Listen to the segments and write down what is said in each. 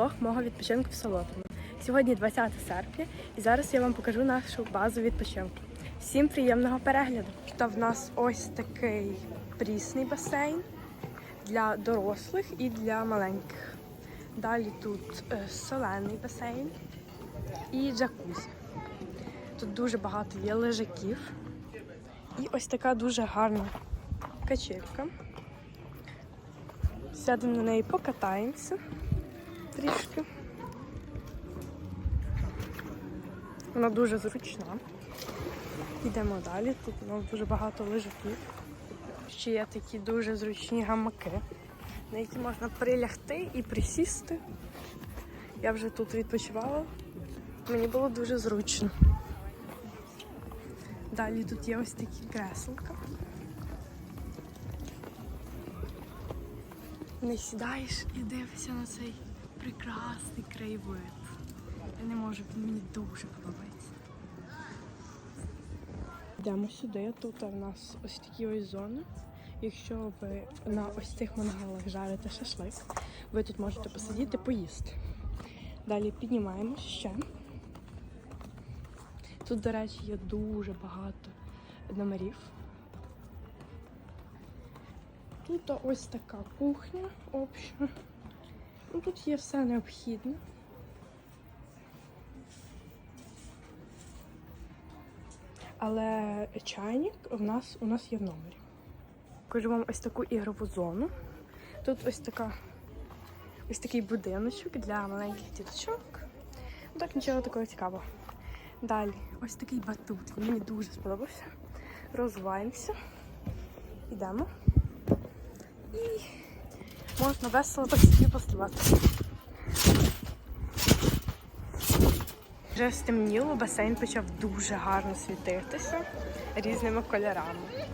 влог мого відпочинку в Солотвому. Сьогодні 20 серпня, і зараз я вам покажу нашу базу відпочинку. Всім приємного перегляду! Та в нас ось такий прісний басейн для дорослих і для маленьких. Далі тут е, солений басейн і джакузі. Тут дуже багато є лежаків. І ось така дуже гарна качелька. Сядемо на неї, покатаємося трішки. Вона дуже зручна. Йдемо далі. Тут у нас дуже багато лежаків. Ще є такі дуже зручні гамаки, на які можна прилягти і присісти. Я вже тут відпочивала. Мені було дуже зручно. Далі тут є ось такі креселка. Не сідаєш і дивишся на цей прекрасний краєвид. Я не можу, він мені дуже подобається. Йдемо сюди. Тут у нас ось такі ось зони. Якщо ви на ось цих мангалах жарите шашлик, ви тут можете посидіти, поїсти. Далі піднімаємося ще. Тут, до речі, є дуже багато номерів. Тут ось така кухня обща. Ну, тут є все необхідне. Але чайник у нас, у нас є в номері. Покажу вам ось таку ігрову зону. Тут ось така ось такий будиночок для маленьких діточок. Ну так нічого такого цікавого. Далі ось такий батут. Мені дуже сподобався. Розвиваємося. Йдемо. І можна весело так собі пострибати. Вже стемніло, басейн почав дуже гарно світитися різними кольорами.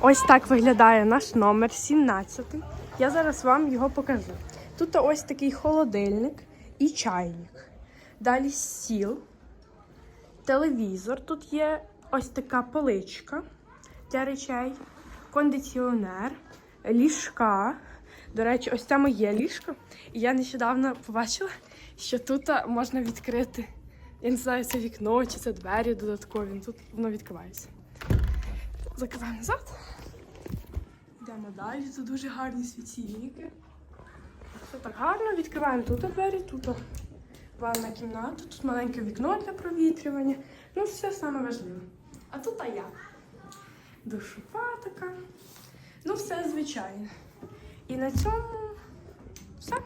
Ось так виглядає наш номер 17. Я зараз вам його покажу. Тут ось такий холодильник і чайник. Далі стіл, телевізор. Тут є ось така поличка для речей, кондиціонер, ліжка. До речі, ось це моє ліжко. І я нещодавно побачила, що тут можна відкрити. Я не знаю, це вікно чи це двері додаткові. Тут воно відкривається. Закриваємо назад. Йдемо далі. Тут дуже гарні світильники. Все так гарно. Відкриваємо тут двері, тут ванна кімната, тут маленьке вікно для провітрювання. Ну, все саме важливе. А тут а я. Душова така. Ну, все звичайне. І на цьому все.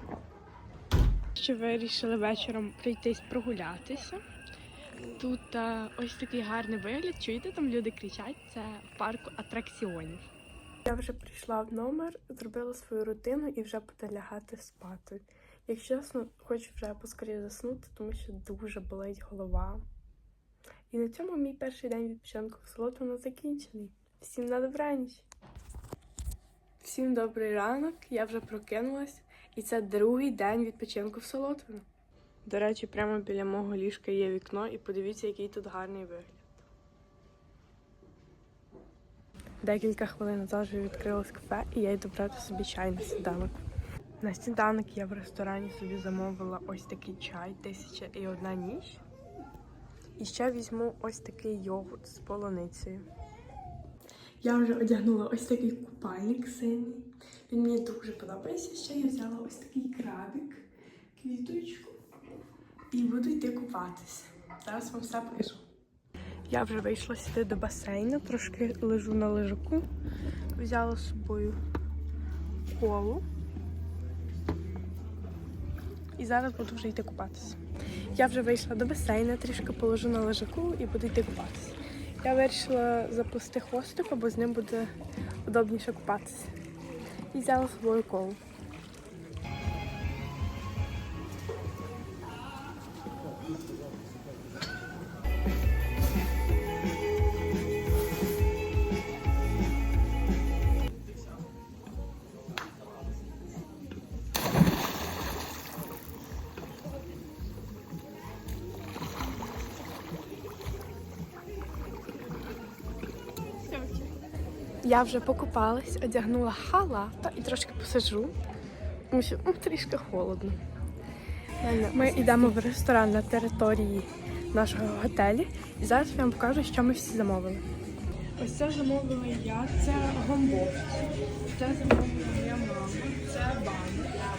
Ще вирішили вечором прийтись прогулятися. Тут а, ось такий гарний вигляд. Чуєте, там люди кричать, це в парку атракціонів. Я вже прийшла в номер, зробила свою рутину і вже буду лягати спати. Якщо чесно, хочу вже поскоріше заснути, тому що дуже болить голова. І на цьому мій перший день відпочинку в Солотвино закінчений. Всім на добраніч! Всім добрий ранок, я вже прокинулась, і це другий день відпочинку в Солотвино. До речі, прямо біля мого ліжка є вікно, і подивіться, який тут гарний вигляд. Декілька хвилин назад вже відкрилось кафе, і я йду брати собі чай на сніданок. На сніданок я в ресторані собі замовила ось такий чай, тисяча і одна ніч. І ще візьму ось такий йогурт з полуницею. Я вже одягнула ось такий купальник синій. Він мені дуже подобається. Ще я взяла ось такий крабик, квіточку. І буду йти купатися. Зараз вам все покажу. Я вже вийшла сюди до басейну, трошки лежу на лежаку. Взяла з собою колу. І зараз буду вже йти купатися. Я вже вийшла до басейну, трішки положу на лежаку і буду йти купатися. Я вирішила заплести хвостик, бо з ним буде удобніше купатися. І взяла з собою колу. Я вже покупалась, одягнула халата і трошки посиджу, тому що ну, трішки холодно. Ми йдемо в ресторан на території нашого готелі і зараз я вам покажу, що ми всі замовили. Ось це замовила я, це гомбок, це замовила моя мама, це баня,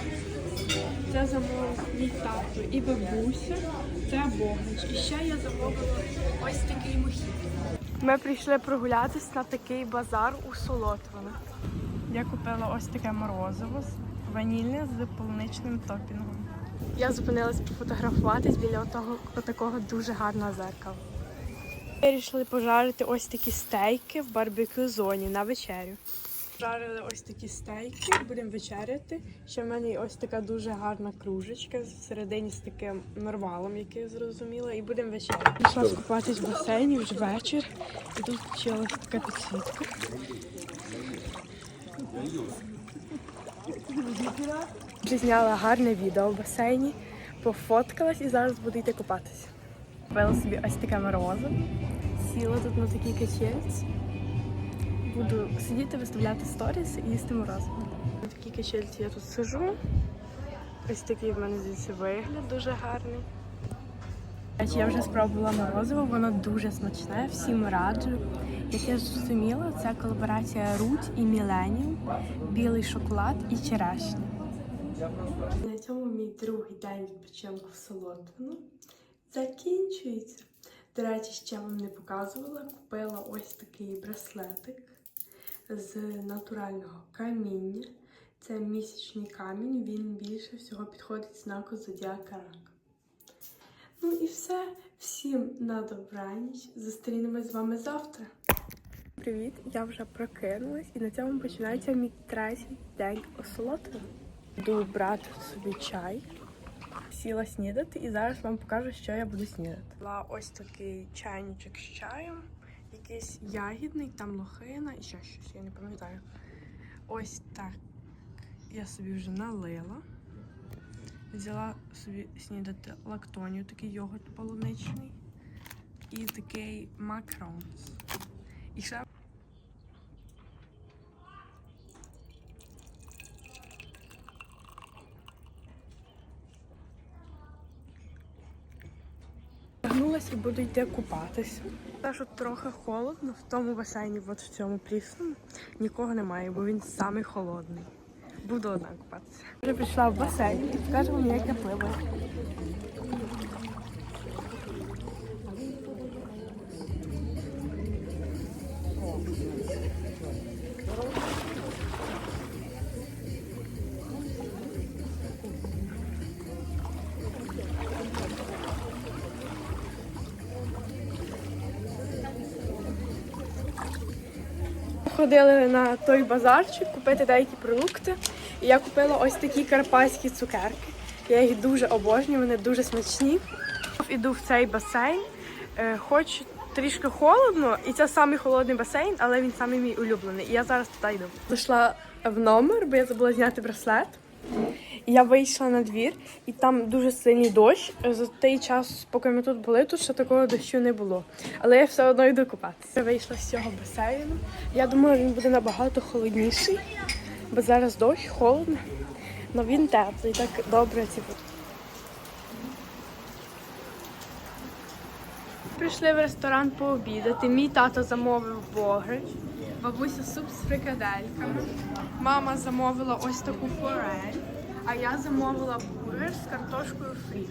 це замовив мій тато і бабуся, це богнич. І ще я замовила ось такий мохіт. Ми прийшли прогулятися на такий базар у Солотвино. Я купила ось таке морозиво ванільне з полуничним топінгом. Я зупинилась пофотографуватись біля того такого дуже гарного зеркала. Вирішили пожарити ось такі стейки в барбекю зоні на вечерю. Жарили ось такі стейки, будемо вечеряти. Ще в мене є ось така дуже гарна кружечка всередині з таким нормалом, який я зрозуміла, і будемо вечеряти. Пішла скупатись в басейні вже вечір. І тут ось така підсвітка. Вже зняла гарне відео в басейні, пофоткалась і зараз буду йти купатися. Купила собі ось таке морозиво, сіла тут на такій качельці. Буду сидіти, виставляти сторіс і їсти морозиво. На такій качельці я тут сижу. Ось такий в мене звідси вигляд дуже гарний. Я вже спробувала морозиво, воно дуже смачне, всім раджу. Як я зрозуміла, це колаборація Руть і Міленіум, білий шоколад і черешня. На цьому мій другий день відпочинку в Солотвино закінчується. До речі, ще вам не показувала. Купила ось такий браслетик з натурального каміння. Це місячний камінь, він більше всього підходить знаку Зодіака Рак. Ну і все. Всім на добраніч. Зустрінемось з вами завтра. Привіт, я вже прокинулась і на цьому починається мій третій день осолоту. Йду брати собі чай, сіла снідати і зараз вам покажу, що я буду снідати. Була ось такий чайничок з чаєм, якийсь ягідний, там лохина і ще щось, я не пам'ятаю. Ось так я собі вже налила. Взяла собі снідати лактонію, такий йогурт полуничний і такий макронс. І ще Вернулась і буду йти купатися. Та що трохи холодно в тому басейні, от в цьому прісному, нікого немає, бо він самий холодний. Буду одна купатися. Вже прийшла в басейн вам, як я пливаю. Ходили на той базарчик купити деякі продукти. І я купила ось такі карпатські цукерки. Я їх дуже обожнюю, вони дуже смачні. Іду в цей басейн, е, хоч трішки холодно, і це самий холодний басейн, але він самий мій улюблений. І я зараз туди йду. Зайшла в номер, бо я забула зняти браслет. Я вийшла на двір, і там дуже сильний дощ. За той час, поки ми тут були, тут ще такого дощу не було. Але я все одно йду купатися. Я вийшла з цього басейну. Я думаю, він буде набагато холодніший, бо зараз дощ, холодно. Але він теплий, так добре типу. Прийшли в ресторан пообідати. Мій тато замовив бограч, бабуся суп з фрикадельками. Мама замовила ось таку форель, а я замовила бургер з картошкою фрі.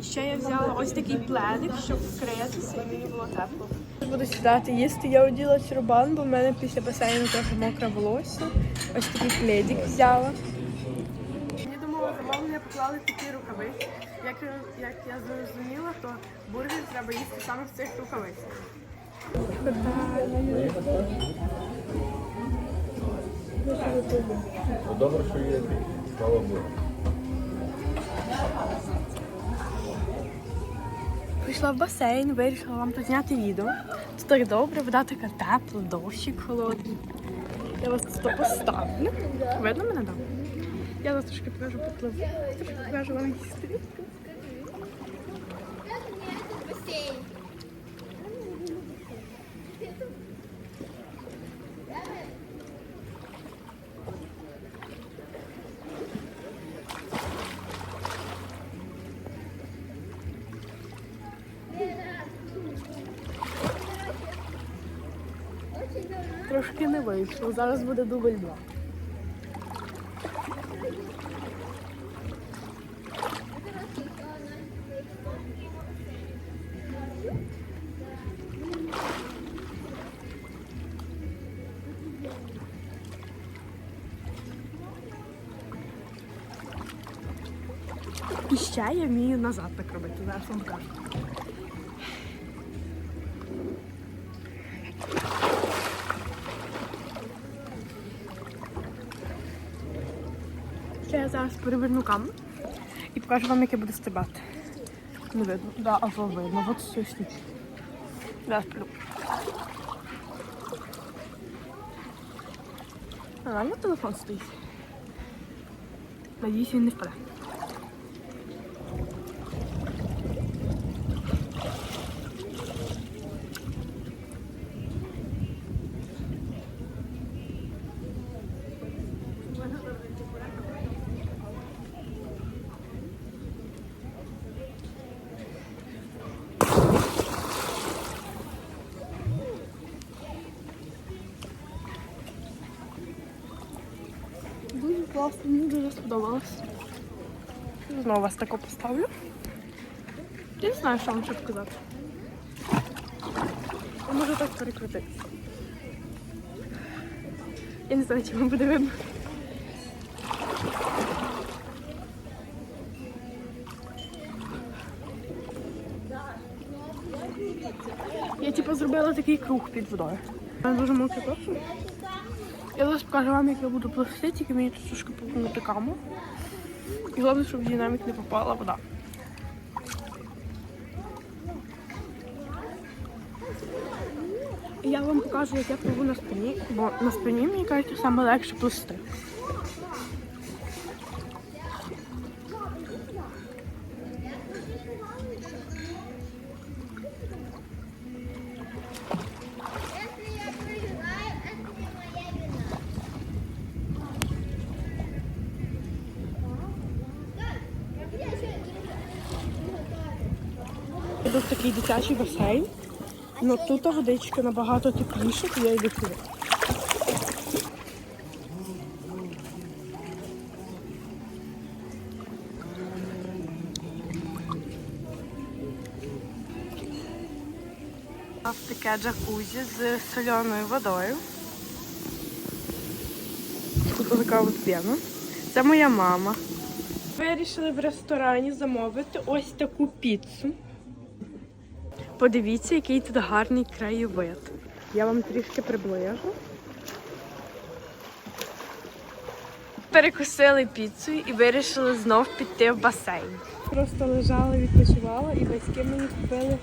І ще я взяла ось такий пледик, щоб вкритися, і мені було тепло. Буду сідати їсти. Я оділа чурбан, бо в мене після басейну трохи мокре волосся. Ось такий пледик взяла. Мені думала, замовлення поклали такі рукавиці. Як, як я зрозуміла, то бургер треба їсти саме в цих рукавицях. Добре, що є, слава Богу. Прийшла в басейн, вирішила вам зняти відео. Тут так добре, вода така тепла, дощик холодний. Я вас тут поставлю. Видно мене добре? Я вас трошки покажу попливу. Трошки покажу вам історію. Трошки не вийшло. Зараз буде дубль два. І ще я вмію назад так робити. Зараз вам покажу. Зараз переверну камеру і покажу вам, як я буду стрибати. Не видно. Да, або видно. От все штуки. Зараз піду. Реально телефон стоїть. Надіюсь, він не впаде. Дуже класно, мені дуже сподобалось. Вас тако поставлю. Я не знаю, що вам ще сказати. Я можу так перекрутити. Я не знаю, чи вам буде. Я типу зробила такий круг під водою. Я дуже мовчу прошу. Я зараз покажу вам, як я буду плести, тільки мені тут трошки повернути камеру. І головне, щоб в динамік не попала вода. Я вам покажу, як я пливу на спині, бо на спині, мені кажуть, саме легше. В такий дитячий басейн. Ну тут водичка набагато тепліша, то я йду туди. В таке джакузі з соленою водою. Тут така от пена. Це моя мама. Вирішили в ресторані замовити ось таку піцу. Подивіться, який тут гарний краєвид. Я вам трішки приближу. Перекусили піцею і вирішили знов піти в басейн. Просто лежала, відпочивала і батьки мені купили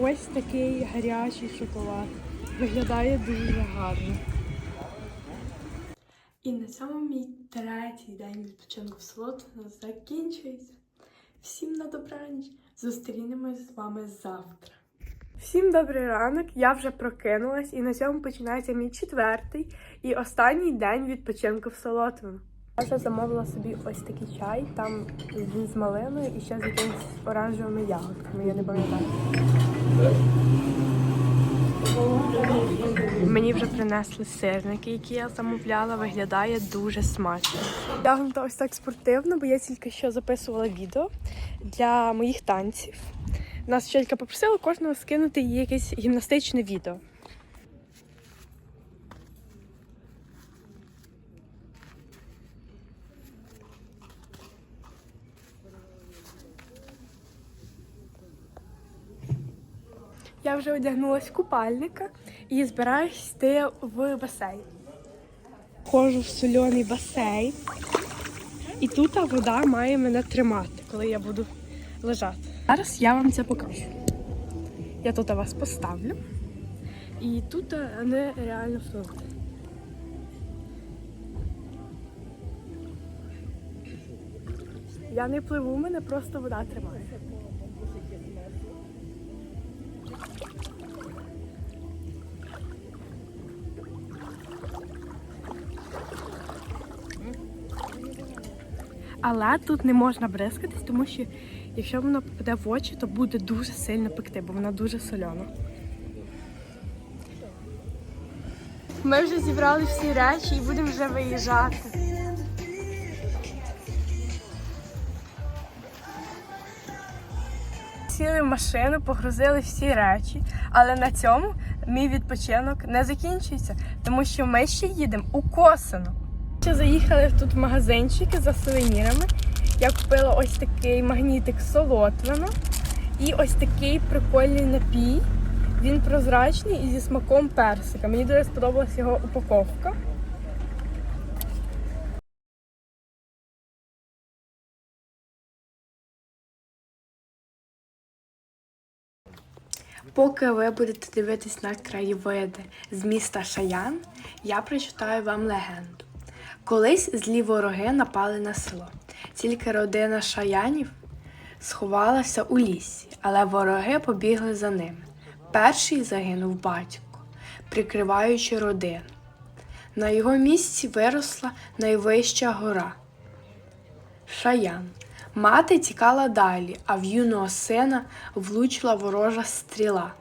ось такий гарячий шоколад. Виглядає дуже гарно. І на цьому мій третій день відпочинку в Солотвино закінчується. Всім на добраніч. Зустрінемось з вами завтра. Всім добрий ранок. Я вже прокинулась, і на цьому починається мій четвертий і останній день відпочинку в Солотвино. Я вже замовила собі ось такий чай, там він з малиною і ще з якимись оранжевими ягодками, я не пам'ятаю. Мені вже принесли сирники, які я замовляла. Виглядає дуже смачно. Вдягнута ось так спортивно, бо я тільки що записувала відео для моїх танців. Нас вчителька попросила кожного скинути їй якесь гімнастичне відео. Я вже одягнулася в купальника і збираюсь йти в басейн. Ходжу в сольоний басейн, і тут вода має мене тримати, коли я буду лежати. Зараз я вам це покажу. Я тут вас поставлю, і тут нереально впливати. Я не пливу, мене просто вода тримає. Але тут не можна бризкатись, тому що якщо воно попаде в очі, то буде дуже сильно пекти, бо вона дуже сольона. Ми вже зібрали всі речі і будемо вже виїжджати. Сіли в машину, погрузили всі речі, але на цьому мій відпочинок не закінчується, тому що ми ще їдемо у Косино. Ще заїхали тут в магазинчики за сувенірами. Я купила ось такий магнітик солотвина і ось такий прикольний напій. Він прозрачний і зі смаком персика. Мені дуже сподобалась його упаковка. Поки ви будете дивитись на краєвиди з міста Шаян, я прочитаю вам легенду. Колись злі вороги напали на село. Тільки родина Шаянів сховалася у лісі, але вороги побігли за ними. Перший загинув батько, прикриваючи родину. На його місці виросла найвища гора Шаян. Мати тікала далі, а в юного сина влучила ворожа стріла.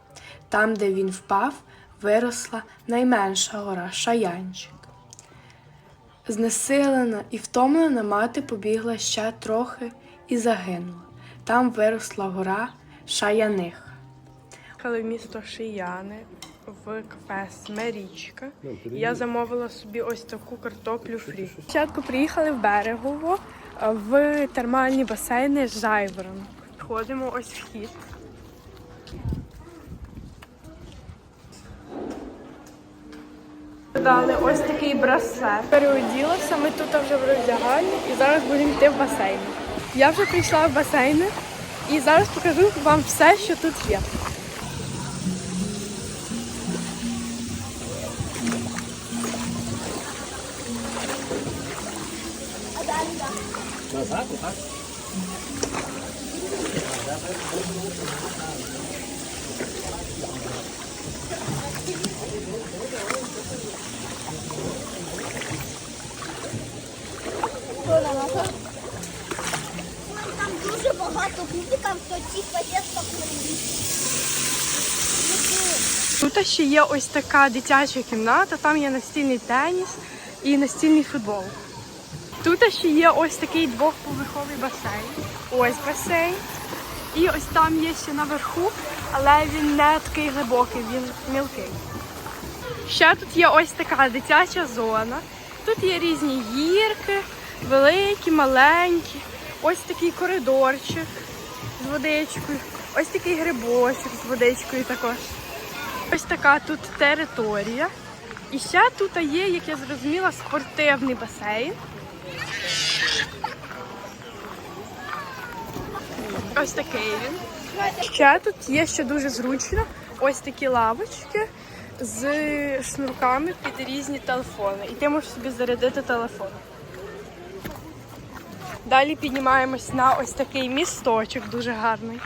Там, де він впав, виросла найменша гора Шаянчик. Знесилена і втомлена мати побігла ще трохи і загинула. Там виросла гора Шаяних. Їхали в місто Шияни в кафе Смерічка. Я замовила собі ось таку картоплю фрі. Спочатку приїхали в берегово в термальні басейни Жайворон. Ходимо ось вхід. Дали ось такий браслет. Переоділася, ми тут вже в роздягальні і зараз будемо йти в басейн. Я вже прийшла в басейни і зараз покажу вам все, що тут є. Там дуже багато кубиків, то типа є Тут ще є ось така дитяча кімната, там є настільний теніс і настільний футбол. Тут ще є ось такий двохповерховий басейн. Ось басейн. І ось там є ще наверху, але він не такий глибокий, він мілкий. Ще тут є ось така дитяча зона. Тут є різні гірки, великі, маленькі. Ось такий коридорчик з водичкою. Ось такий грибочок з водичкою також. Ось така тут територія. І ще тут є, як я зрозуміла, спортивний басейн. Ось такий він. Ще тут є ще дуже зручно. Ось такі лавочки з шнурками під різні телефони. І ти можеш собі зарядити телефон. Далі піднімаємось на ось такий місточок, дуже гарний.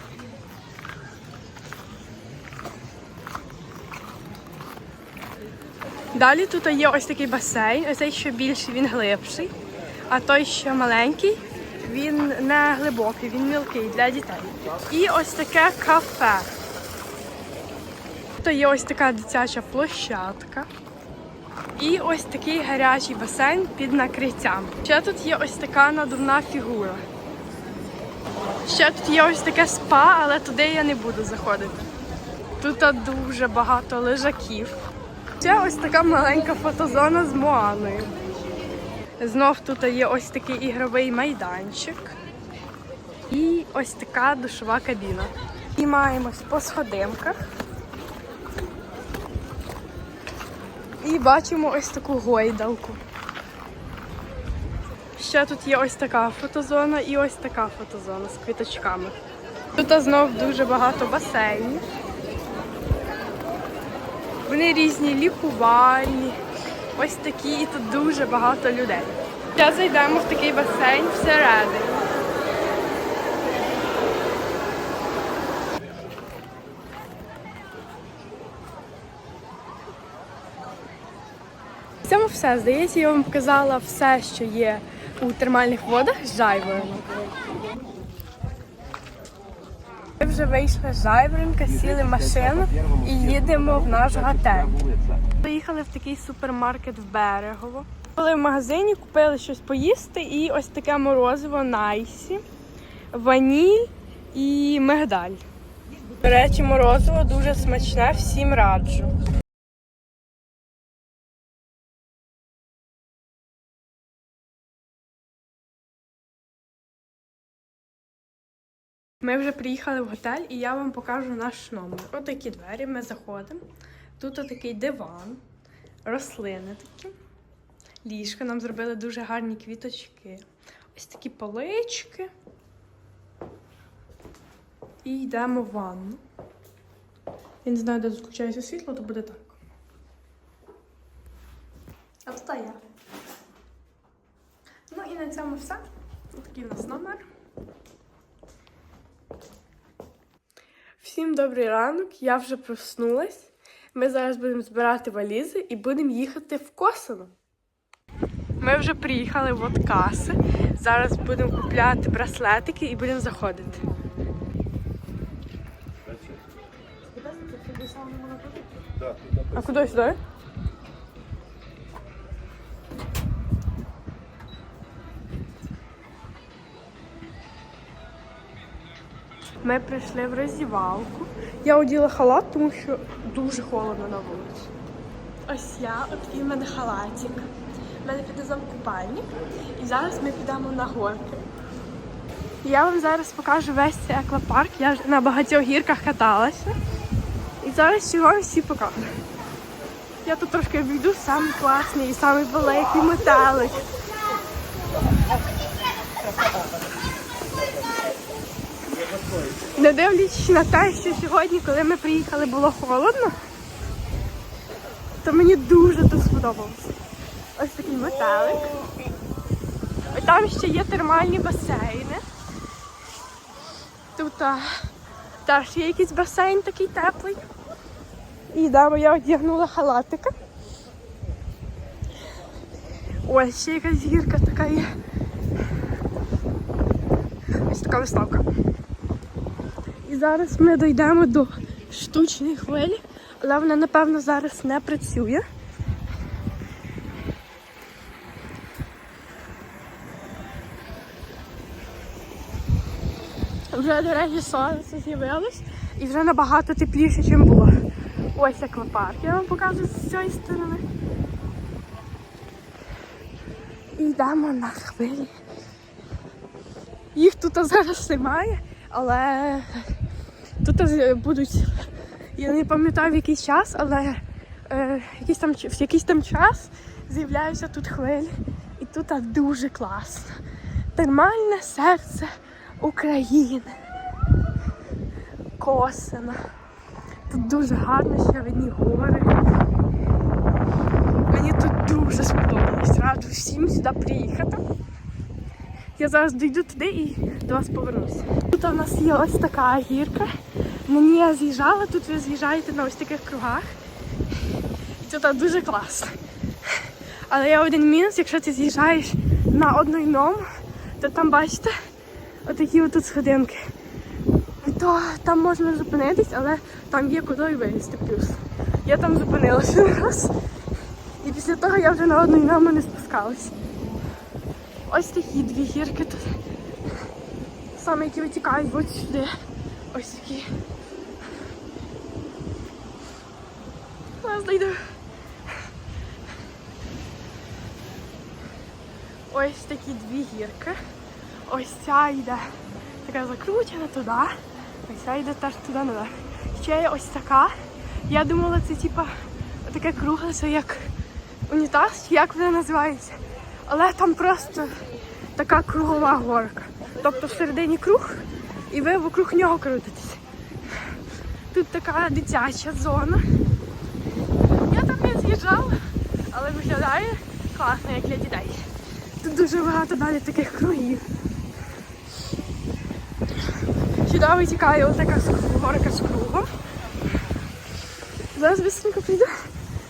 Далі тут є ось такий басейн, ось цей що більший, він глибший, а той, що маленький, він не глибокий, він мілкий для дітей. І ось таке кафе. Тут є ось така дитяча площадка. І ось такий гарячий басейн під накриттям. Ще тут є ось така надувна фігура. Ще тут є ось таке спа, але туди я не буду заходити. Тут дуже багато лежаків. Ще ось така маленька фотозона з Моаною. Знов тут є ось такий ігровий майданчик. І ось така душова кабіна. Піднімаємось по сходинках. І бачимо ось таку гойдалку. Ще тут є ось така фотозона і ось така фотозона з квіточками. Тут знов дуже багато басейнів. Вони різні лікувальні, ось такі, і тут дуже багато людей. Зараз зайдемо в такий басейн всередині. Все. Здається, я вам показала все, що є у термальних водах з Жайворона. Ми вже вийшли з Жайворонка, сіли в машину і їдемо в наш готель. Поїхали в такий супермаркет в Берегово. Були в магазині, купили щось поїсти і ось таке морозиво Найсі, ваніль і мигдаль. До речі, морозиво дуже смачне, всім раджу. Ми вже приїхали в готель і я вам покажу наш номер. Ось такі двері, ми заходимо. Тут такий диван, рослини такі. Ліжка нам зробили дуже гарні квіточки. Ось такі полички. І йдемо в ванну. Я не знаю, де тут включається світло, то буде так. Я. Ну і на цьому все. Ось такий у нас номер. Всім добрий ранок, я вже проснулась. Ми зараз будемо збирати валізи і будемо їхати в Косино. Ми вже приїхали в Откаси. Зараз будемо купляти браслетики і будемо заходити. А куди сюди? Ми прийшли в роздівалку. Я оділа халат, тому що дуже холодно на вулиці. Ось я, от в мене халатик. У мене під низом купальник. І зараз ми підемо на горки. Я вам зараз покажу весь цей аквапарк. Я вже на багатьох гірках каталася. І зараз вам всі покажу. Я тут трошки обійду самий класний і самий великий метелик. Не дивлячись на те, що сьогодні, коли ми приїхали, було холодно, то мені дуже тут сподобалося. Ось такий метелик. Там ще є термальні басейни. Тут а, теж є якийсь басейн такий теплий. І йдемо, я одягнула халатика. Ось ще якась гірка така є. Ось така виставка. І зараз ми дійдемо до штучної хвилі, але вона, напевно, зараз не працює. Вже, до речі, сонце з'явилось і вже набагато тепліше, ніж було. Ось аквапарк. Я вам покажу з цієї сторони. І йдемо на хвилі. Їх тут зараз немає, але тут з- будуть. Я не пам'ятаю в який час, але е, якийсь там, в якийсь там час з'являються тут хвилі. І тут дуже класно. Термальне серце України. Косина. Тут дуже гарно ще видні гори. Мені тут дуже сподобалось. Раджу всім сюди приїхати. Я зараз дійду туди і до вас повернуся. Тут у нас є ось така гірка. На ній з'їжджала, тут ви з'їжджаєте на ось таких кругах. І тут дуже класно. Але є один мінус, якщо ти з'їжджаєш на одному, то там бачите, отакі отут сходинки. І то там можна зупинитись, але там є куди вилізти плюс. Я там зупинилася раз. І після того я вже на одну ногу не спускалась. Ось такі дві гірки тут. Саме які витікають от сюди. Ось такі. Дійду. Ось такі дві гірки. Ось ця йде така закручена туди. Ось ця йде теж туди наверх. Ще є ось така. Я думала, це типа таке кругле, це як унітаз, як вона називається. Але там просто така кругова горка. Тобто всередині круг, і ви вокруг нього крутитесь. Тут така дитяча зона. З'їжджала, але виглядає класно, як для дітей. Тут дуже багато далі таких кругів. Сюди витікає отака горка з кругом. Зараз быстренько прийду.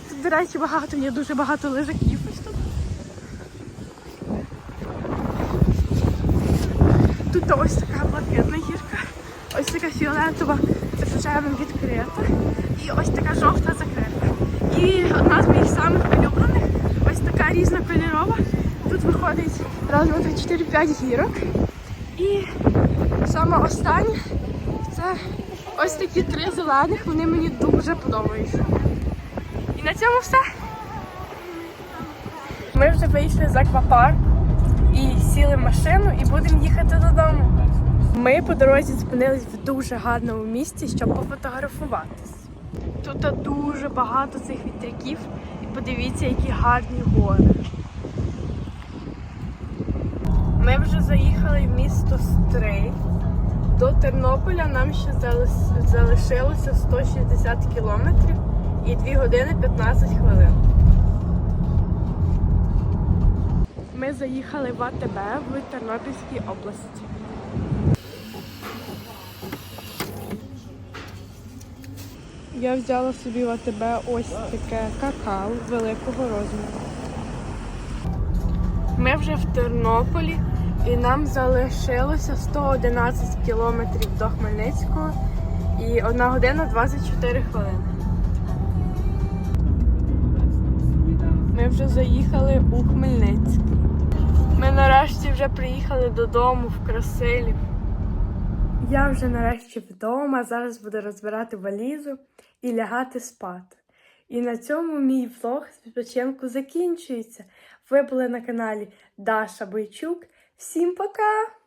Тут, до речі, багато, є дуже багато лежаків ось тут. Тут ось така блакитна гірка, ось така фіолетова з рожевим відкрита і ось така жовта закрита. І одна з моїх самих улюблених, ось така різнокольорова. Тут виходить раз, два, три, чотири, п'ять гірок. І саме останнє це ось такі три зелених, вони мені дуже подобаються. І на цьому все. Ми вже вийшли з аквапарку і сіли в машину і будемо їхати додому. Ми по дорозі зупинились в дуже гарному місці, щоб пофотографуватись. Тут дуже багато цих вітряків, і подивіться, які гарні гори. Ми вже заїхали в місто Стрий. До Тернополя нам ще залишилося 160 кілометрів і 2 години 15 хвилин. Ми заїхали в АТБ в Тернопільській області. Я взяла собі в АТБ ось таке какао великого розміру. Ми вже в Тернополі і нам залишилося 111 кілометрів до Хмельницького і 1 година 24 хвилини. Ми вже заїхали у Хмельницький. Ми нарешті вже приїхали додому в Красилів. Я вже нарешті вдома, зараз буду розбирати валізу і лягати спати. І на цьому мій влог з відпочинку закінчується. Ви були на каналі Даша Бойчук. Всім пока!